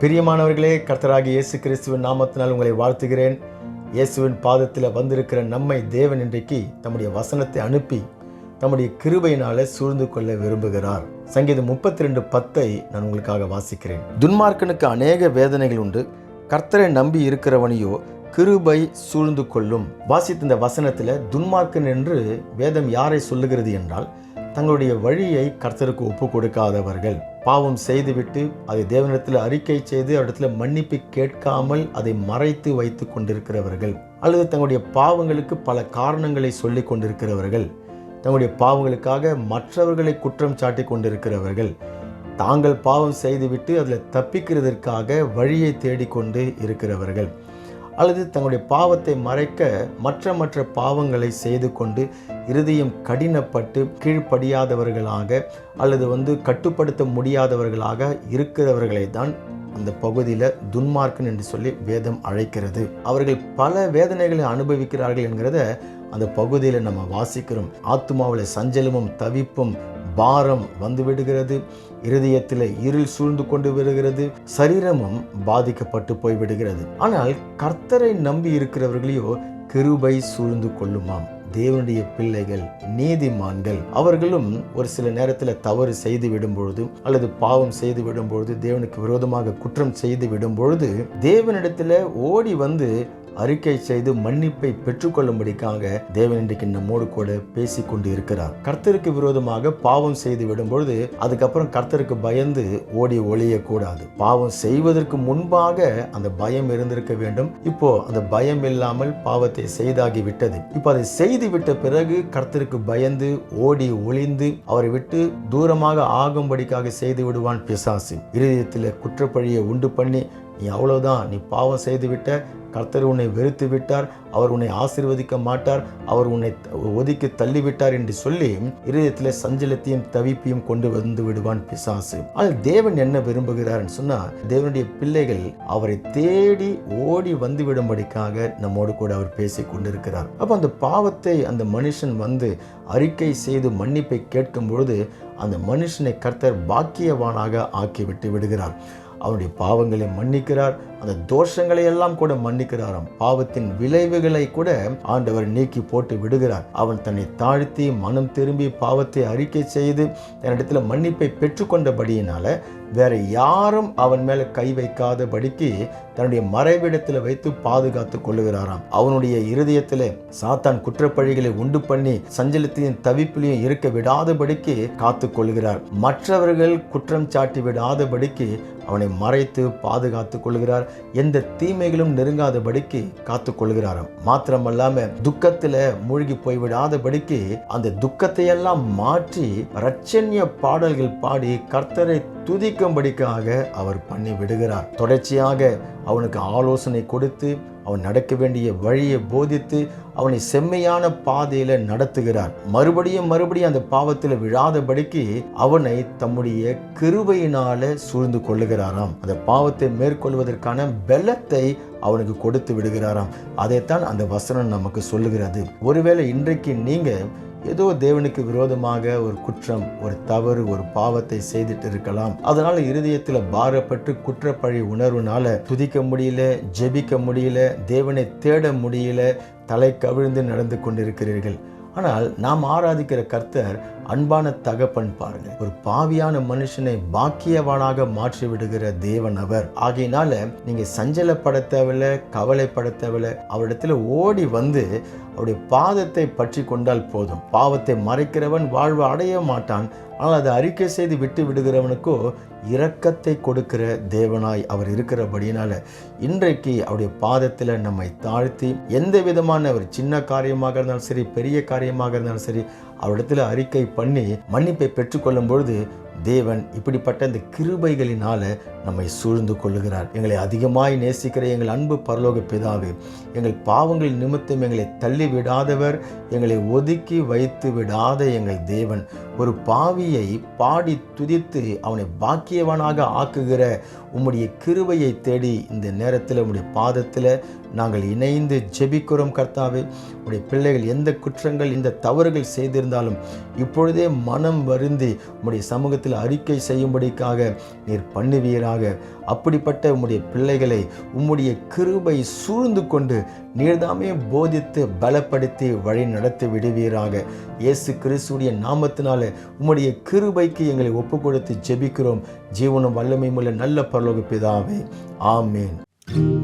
பிரியமானவர்களே கர்த்தராகி இயேசு கிறிஸ்துவின் நாமத்தினால் உங்களை வாழ்த்துகிறேன். இயேசுவின் பாதத்தில் வந்திருக்கிற நம்மை தேவன் இன்றைக்கு தம்முடைய வசனத்தை அனுப்பி தம்முடைய கிருபையினால சூழ்ந்து கொள்ள விரும்புகிறார். சங்கீதம் முப்பத்தி ரெண்டு பத்தை நான் உங்களுக்காக வாசிக்கிறேன். துன்மார்க்கனுக்கு அநேக வேதனைகள் உண்டு. கர்த்தரை நம்பி இருக்கிறவனையோ கிருபை சூழ்ந்து கொள்ளும். வாசித்த இந்த வசனத்தில் துன்மார்க்கன் என்று வேதம் யாரை சொல்லுகிறது என்றால் தங்களுடைய வழியை கர்த்தருக்கு ஒப்பு கொடுக்காதவர்கள். பாவம் செய்துவிட்டு அதை தேவனிடத்தில் அறிக்கை செய்து அவரிடத்தில் மன்னிப்பு கேட்காமல் அதை மறைத்து வைத்து கொண்டிருக்கிறவர்கள் அல்லது தங்களுடைய பாவங்களுக்கு பல காரணங்களை சொல்லி கொண்டிருக்கிறவர்கள் தங்களுடைய பாவங்களுக்காக மற்றவர்களை குற்றம் சாட்டி கொண்டிருக்கிறவர்கள் தாங்கள் பாவம் செய்துவிட்டு அதில் தப்பிக்கிறதற்காக வழியை தேடிக்கொண்டு இருக்கிறவர்கள். அல்லது தங்களுடைய பாவத்தை மறைக்க மற்ற மற்ற பாவங்களை செய்து கொண்டு இருதயம் கடினப்பட்டு கீழ்ப்படியாதவர்களாக அல்லது வந்து கட்டுப்படுத்த முடியாதவர்களாக இருக்கிறவர்களை தான் அந்த பகுதியில் துன்மார்க்கன் என்று சொல்லி வேதம் அழைக்கிறது. அவர்கள் பல வேதனைகளை அனுபவிக்கிறார்கள் என்கிறத அந்த பகுதியில் நம்ம வாசிக்கிறோம். ஆத்மாவில் சஞ்சலமும் தவிப்பும் பாரம் வந்து விடுகிறது இருதயத்தில் இருள் சூழ்ந்து கொண்டு வருகிறது சரீரமும் பாதிக்கப்பட்டு போய் விடுகிறது. ஆனால் கர்த்தரை நம்பி இருக்கிறவர்களையோ கிருபை சூழ்ந்து கொள்ளுமாம். தேவனுடைய பிள்ளைகள் நீதிமான்கள் அவர்களும் ஒரு சில நேரத்தில் தவறு செய்து விடும் பொழுது அல்லது பாவம் செய்து விடும் பொழுது தேவனுக்கு விரோதமாக குற்றம் செய்து விடும் பொழுது தேவனிடத்தில் ஓடி வந்து அறிக்கை செய்து மன்னிப்பை பெற்றுக்கொள்ளும்படிக்காக தேவன் இன்றைக்கு நம்மோடு கூட பேசி கொண்டு இருக்கிறார் கர்த்தருக்கு விரோதமாக பாவம் செய்து விடும் பொழுது அதுக்கப்புறம் கர்த்தருக்கு பயந்து ஓடி ஒளியக்கூடாது. பாவம் செய்வதற்கு முன்பாக அந்த பயம் இருந்திருக்க வேண்டும். இப்போ அந்த பயம் இல்லாமல் பாவத்தை செய்தாகி விட்டது. இப்போ அதை செய்து விட்ட பிறகு கர்த்தருக்கு பயந்து ஓடி ஒளிந்து அவரை விட்டு தூரமாக ஆகும்படிக்காக செய்து விடுவான் பிசாசு. இருதயத்தில் குற்றப்பழியை உண்டு பண்ணி நீ அவ்வளோதான் நீ பாவம் செய்து விட்ட கர்த்தர் உன்னை வெறுத்து விட்டார் அவர் உன்னை ஆசிர்வதிக்க மாட்டார் அவர் உன்னை ஒதுக்கி தள்ளிவிட்டார் என்று சொல்லி இருதயத்தில் சஞ்சலத்தையும் தவிப்பையும் கொண்டு வந்து விடுவான் பிசாசு. ஆனால் தேவன் என்ன விரும்புகிறார்னு சொன்னா தேவனுடைய பிள்ளைகள் அவரை தேடி ஓடி வந்து விடும்படிக்காக நம்மோடு கூட அவர் பேசி கொண்டிருக்கிறார். அப்போ அந்த பாவத்தை அந்த மனுஷன் வந்து அறிக்கை செய்து மன்னிப்பை கேட்கும் பொழுது அந்த மனுஷனை கர்த்தர் பாக்கியவானாக ஆக்கிவிட்டு விடுகிறார். அவனுடைய பாவங்களை மன்னிக்கிறார். அந்த தோஷங்களை எல்லாம் கூட மன்னிக்கிறாராம். பாவத்தின் விளைவுகளை கூட ஆண்டவர் நீக்கி போட்டு விடுகிறார். அவன் தன்னை தாழ்த்தி மனம் திரும்பி பாவத்தை அறிக்கை செய்து தன்னிடத்தில் மன்னிப்பை பெற்றுக்கொண்டபடியினால வேற யாரும் அவன் மேல கை வைக்காதபடிக்கு தன்னுடைய மறைவிடத்தில் வைத்து பாதுகாத்து கொள்ளுகிறாராம். அவனுடைய இருதயத்தில் சாத்தான் குற்றப்பழிகளை உண்டு பண்ணி சஞ்சலத்தையும் தவிப்பிலையும் இருக்க விடாதபடிக்கு காத்து கொள்கிறார். மற்றவர்கள் குற்றம் சாட்டி விடாதபடிக்கு அவனை மறைத்து பாதுகாத்து கொள்கிறார். எந்த தீமைகளும் நெருங்காதபடிக்கு காத்து கொள்கிறாராம் மாத்திரமல்லாம துக்கத்துல மூழ்கி போய்விடாதபடிக்கு அந்த துக்கத்தை எல்லாம் மாற்றி ரட்சண்ய பாடல்கள் பாடி கர்த்தரை துதிக்கும்படிக்காக அவர் பண்ணி விடுகிறார் தொடர்ச்சியாக அவனுக்கு ஆலோசனை கொடுத்து அவன் நடக்க வேண்டிய வழியை போதித்து அவனை செம்மையான பாதையில் நடத்துகிறார். மறுபடியும் மறுபடியும் அந்த பாவத்தில் விழாதபடிக்கு அவனை தம்முடைய கிருபையினால சூழ்ந்து கொள்ளுகிறாராம். அந்த பாவத்தை மேற்கொள்வதற்கான பலத்தை அவனுக்கு கொடுத்து விடுகிறாராம். அதைத்தான் அந்த வசனம் நமக்கு சொல்லுகிறது. ஒருவேளை இன்றைக்கு நீங்கள் ஏதோ தேவனுக்கு விரோதமாக ஒரு குற்றம் ஒரு தவறு ஒரு பாவத்தை செய்துட்டு இருக்கலாம். அதனால இருதயத்தில் பாரப்பட்டு குற்றப்பழி உணர்வுனால துதிக்க முடியல ஜெபிக்க முடியல தேவனை தேட முடியல தலை கவிழ்ந்து நடந்து கொண்டிருக்கிறீர்கள். ஆனால் நாம் ஆராதிக்கிற கர்த்தர் அன்பான தகப்பன் பாருங்க. ஒரு பாவியான மனுஷனை பாக்கியவானாக மாற்றி விடுகிற தேவன் அவர். ஆகையினால நீங்க சஞ்சலப்பட தேவையில்ல கவலைப்பட தேவையில்ல. அவரிடத்துல ஓடி வந்து அவருடைய பாதத்தை பற்றி கொண்டால் போதும். பாவத்தை மறைக்கிறவன் வாழ்வு அடைய மாட்டான். ஆனால் அதை அறிக்கை செய்து விட்டு விடுகிறவனுக்கோ இரக்கத்தை கொடுக்கிற தேவனாய் அவர் இருக்கிறபடினால இன்றைக்கு அவருடைய பாதத்தில் நம்மை தாழ்த்தி எந்த விதமான ஒரு சின்ன காரியமாக இருந்தாலும் சரி பெரிய காரியமாக இருந்தாலும் சரி அவரிடத்தில் அறிக்கை பண்ணி மன்னிப்பை பெற்றுக்கொள்ளும் பொழுது தேவன் இப்படிப்பட்ட இந்த கிருபைகளினால் நம்மை சூழ்ந்து கொள்ளுகிறார். எங்களை அதிகமாய் நேசிக்கிற எங்கள் அன்பு பரலோக பிதாவே எங்கள் பாவங்கள் நிமித்தம் எங்களை தள்ளி விடாதவர் எங்களை ஒதுக்கி வைத்து விடாத எங்கள் தேவன். ஒரு பாவியை பாடி துதித்து அவனை பாக்கியவனாக ஆக்குகிற உம்முடைய கிருபையை தேடி இந்த நேரத்தில் உம்முடைய பாதத்தில் நாங்கள் இணைந்து ஜெபிக்கிறோம் கர்த்தாவே. உடைய பிள்ளைகள் எந்த குற்றங்கள் இந்த தவறுகள் செய்திருந்தாலும் இப்பொழுதே மனம் வருந்தி உம்முடைய சமூகத்தில் அறிக்கை செய்யும்படிக்காக நீர் பண்ணுவீராக. அப்படிப்பட்ட உம்முடைய பிள்ளைகளை உம்முடைய கிருபை சூழ்ந்து கொண்டு நீர்தாமே போதித்து பலப்படுத்தி வழி நடத்தி விடுவீராக. இயேசு கிறிஸ்துடைய நாமத்தினால உம்முடைய கிருபைக்கு எங்களை ஒப்பு கொடுத்து ஜெபிக்கிறோம். ஜீவனும் வல்லமையும் உள்ள நல்ல பரலோக பிதாவே. ஆமேன்.